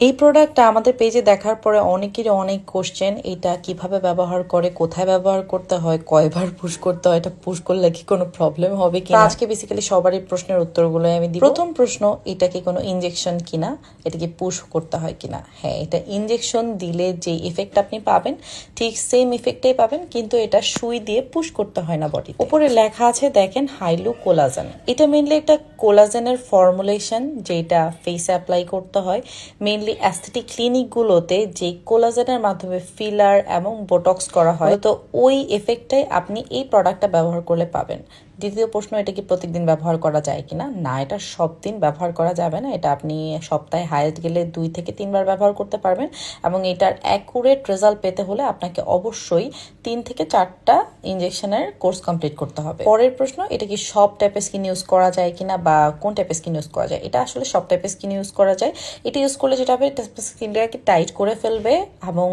এই প্রোডাক্টটা আমাদের পেজে দেখার পরে অনেকেরই অনেক কোশ্চেন এটা কীভাবে ব্যবহার করে কোথায় ব্যবহার করতে হয় কয়বার পুশ করতে হয় এটা পুশ করলে কি কোনো প্রবলেম হবে কি আজকে বেসিক্যালি সবারই প্রশ্নের উত্তরগুলো আমি দিই প্রথম প্রশ্ন এটা কি কোনো ইনজেকশন কিনা? এটা কি পুশ করতে হয় কিনা? হ্যাঁ এটা ইনজেকশন দিলে যে ইফেক্ট আপনি পাবেন ঠিক সেম ইফেক্টটাই পাবেন কিন্তু এটা সুই দিয়ে পুশ করতে হয় না বডি উপরে লেখা আছে দেখেন হাইলু কোলাজেন এটা মেনলি একটা কোলাজেনের ফর্মুলেশন যেটা ফেসে অ্যাপ্লাই করতে হয়। মেনলি অ্যাস্থেটিক ক্লিনিকগুলোতে যে কোলাজেনের মাধ্যমে ফিলার এবং বোটক্স করা হয়, তো ওই এফেক্টটাই আপনি এই প্রোডাক্টটা ব্যবহার করলে পাবেন। দ্বিতীয় প্রশ্ন, এটা কি প্রত্যেকদিন ব্যবহার করা যায় কি না না এটা সব দিন ব্যবহার করা যাবে না। এটা আপনি সপ্তাহে হাইস্ট গেলে দুই থেকে তিনবার ব্যবহার করতে পারবেন এবং এটার অ্যাকুরেট রেজাল্ট পেতে হলে আপনাকে অবশ্যই তিন থেকে চারটা ইনজেকশনের কোর্স কমপ্লিট করতে হবে। পরের প্রশ্ন, এটা কি সব টাইপের স্কিন ইউজ করা যায় কিনা বা কোন টাইপের স্কিন ইউজ করা যায়? এটা আসলে সব টাইপের স্কিন ইউজ করা যায়। এটা ইউজ করলে যেটা হবে স্কিনটাকে টাইট করে ফেলবে এবং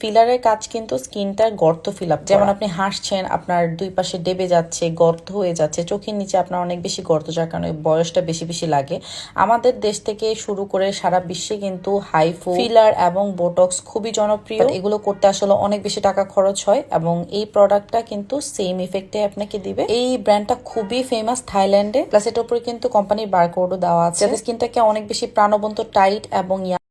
ফিলারের কাজ কিন্তু স্কিনটার গর্ত ফিল আপ যেমন আপনি হাসছেন আপনার দুই পাশে ডেবে যাচ্ছে গর্ত হয়ে যাচ্ছে চোখের নিচে আপনার অনেক বেশি গর্ত যার কারণে বয়সটা বেশি বেশি লাগে। আমাদের দেশ থেকে শুরু করে সারা বিশ্বে কিন্তু হাইফো ফিলার এবং বোটক্স খুবই জনপ্রিয়। এগুলো করতে আসলে অনেক বেশি টাকা খরচ হয় এবং এই প্রোডাক্টটা কিন্তু সেম ইফেক্টে আপনাকে দিবে। এই ব্র্যান্ডটা খুবই ফেমাস থাইল্যান্ডে। প্লাস এটার উপরে কিন্তু কোম্পানির বারকোডও দেওয়া আছে। যাদের স্কিনটাকে অনেক বেশি প্রাণবন্ত টাইট এবং